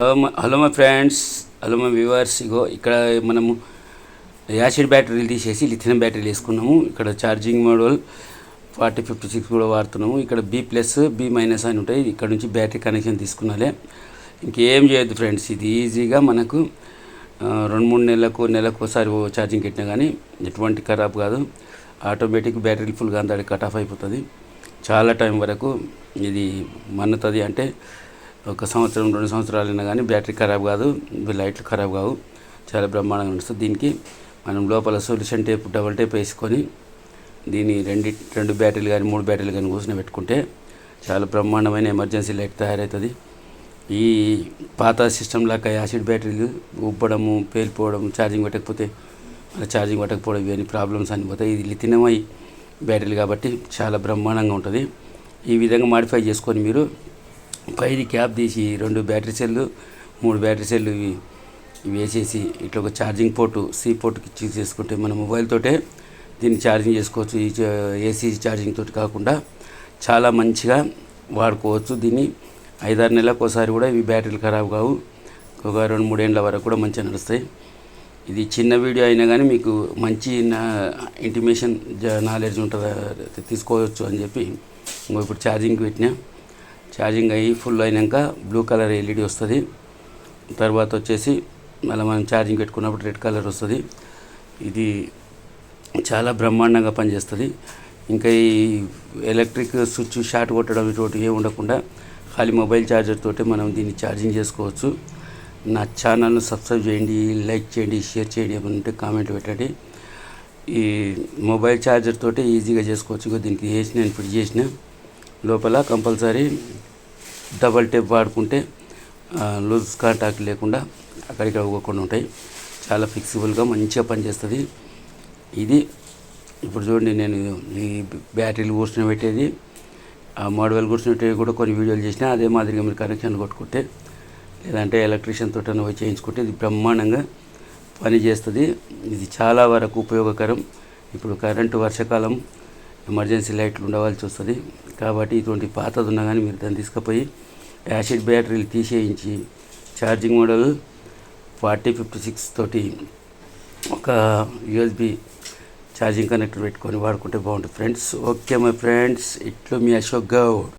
Hello my friends hello my viewers ఇగో ఇక్కడ మనము acid బ్యాటరీలు తీసేసి లిథియం బ్యాటరీలు వేసుకున్నాము. ఇక్కడ charging model forty fifty six కూడా వాడుతున్నాము. ఇక్కడ బి ప్లస్ బి మైనస్ అని ఉంటాయి. ఇక్కడ నుంచి బ్యాటరీ కనెక్షన్ తీసుకున్నాలే. ఇంకేం చేయొద్దు ఫ్రెండ్స్. ఇది ఈజీగా మనకు రెండు మూడు నెలలకు నెలకు ఒకసారి ఓ ఛార్జింగ్ పెట్టినా కానీ ఎటువంటి ఖరాబ్ కాదు. ఆటోమేటిక్ బ్యాటరీ ఫుల్గా అంతా కట్ ఆఫ్ అయిపోతుంది. చాలా టైం వరకు ఇది మన్నుతుంది అంటే ఒక సంవత్సరం రెండు సంవత్సరాలు అయినా కానీ బ్యాటరీ ఖరాబ్ కాదు లైట్లు ఖరాబ్ కావు. చాలా బ్రహ్మాండంగా నడుస్తుంది. దీనికి మనం లోపల సొల్యూషన్ టేప్ డబల్ టేప్ వేసుకొని దీని రెండు రెండు బ్యాటరీలు కానీ మూడు బ్యాటరీలు కానీ కూర్చొని పెట్టుకుంటే చాలా బ్రహ్మాండమైన ఎమర్జెన్సీ లైట్ తయారవుతుంది. ఈ పాత సిస్టమ్ లాగా యాసిడ్ బ్యాటరీలు ఉబ్బడము పేలిపోవడం ఛార్జింగ్ పెట్టకపోతే మళ్ళీ ఛార్జింగ్ పెట్టకపోవడం ఇవన్నీ ప్రాబ్లమ్స్ అని పోతాయి. ఇది లిథినమై బ్యాటరీలు కాబట్టి చాలా బ్రహ్మాండంగా ఉంటుంది. ఈ విధంగా మాడిఫై చేసుకొని మీరు పైది క్యాప్ తీసి రెండు బ్యాటరీ సెల్లు మూడు బ్యాటరీ సెల్లు ఇవి ఇవి వేసేసి ఇట్లా ఒక ఛార్జింగ్ పోర్టు సి పోర్టుకి చూస్ చేసుకుంటే మన మొబైల్ తోటే దీన్ని ఛార్జింగ్ చేసుకోవచ్చు. ఈ ఏసీ ఛార్జింగ్ తోటి కాకుండా చాలా మంచిగా వాడుకోవచ్చు. దీన్ని ఐదారు నెలలకు ఒకసారి కూడా ఇవి బ్యాటరీలు ఖరాబ్ కావు. ఒక రెండు మూడేళ్ళ వరకు కూడా మంచిగా నడుస్తాయి. ఇది చిన్న వీడియో అయినా కానీ మీకు మంచి నా ఇంటిమేషన్ నాలెడ్జ్ ఉంటుంది తీసుకోవచ్చు అని చెప్పి ఇప్పుడు ఛార్జింగ్కి పెట్టినా. ఛార్జింగ్ అయ్యి ఫుల్ అయినాక బ్లూ కలర్ ఎల్ఈడి వస్తుంది. తర్వాత వచ్చేసి మళ్ళీ మనం ఛార్జింగ్ పెట్టుకున్నప్పుడు రెడ్ కలర్ వస్తుంది. ఇది చాలా బ్రహ్మాండంగా పనిచేస్తుంది. ఇంకా ఈ ఎలక్ట్రిక్ స్విచ్ షార్ట్ కొట్టడం ఇటువంటి ఏ ఉండకుండా ఖాళీ మొబైల్ ఛార్జర్ తోటి మనం దీన్ని ఛార్జింగ్ చేసుకోవచ్చు. నా ఛానల్ను సబ్స్క్రైబ్ చేయండి లైక్ చేయండి షేర్ చేయండి ఏమైనా ఉంటే కామెంట్ పెట్టండి. ఈ మొబైల్ ఛార్జర్ తోటి ఈజీగా చేసుకోవచ్చు. దీనికి చేసిన నేను ఇప్పుడు చేసిన లోపల కంపల్సరీ డబల్ టేప్ వాడుకుంటే లూజ్ కాంటాక్ట్ లేకుండా అక్కడికి అవ్వకుండా ఉంటాయి. చాలా ఫ్లెక్సిబుల్గా మంచిగా పనిచేస్తుంది. ఇది ఇప్పుడు చూడండి నేను ఈ బ్యాటరీలు కూర్చుని పెట్టేది ఆ మోడల్ కూర్చుని పెట్టేది కూడా కొన్ని వీడియోలు చేసినా అదే మాదిరిగా మీరు కనెక్షన్ కొట్టుకుంటే లేదంటే ఎలక్ట్రీషియన్ తోటన పోయి చేయించుకుంటే ఇది బ్రహ్మాండంగా పనిచేస్తుంది. ఇది చాలా వరకు ఉపయోగకరం. ఇప్పుడు కరెంటు వర్షాకాలం ఎమర్జెన్సీ లైట్లు ఉండవలసి వస్తుంది. కాబట్టి ఇటువంటి పాతది ఉన్నా కానీ మీరు దాన్ని తీసుకుపోయి యాసిడ్ బ్యాటరీలు తీసేయించి charging model forty fifty six తోటి ఒక యూఎస్బి ఛార్జింగ్ కనెక్టర్ పెట్టుకొని వాడుకుంటే బాగుంటుంది. ఫ్రెండ్స్ ఓకే మై ఫ్రెండ్స్ ఇట్లు మీ అశోక్ గౌడ్.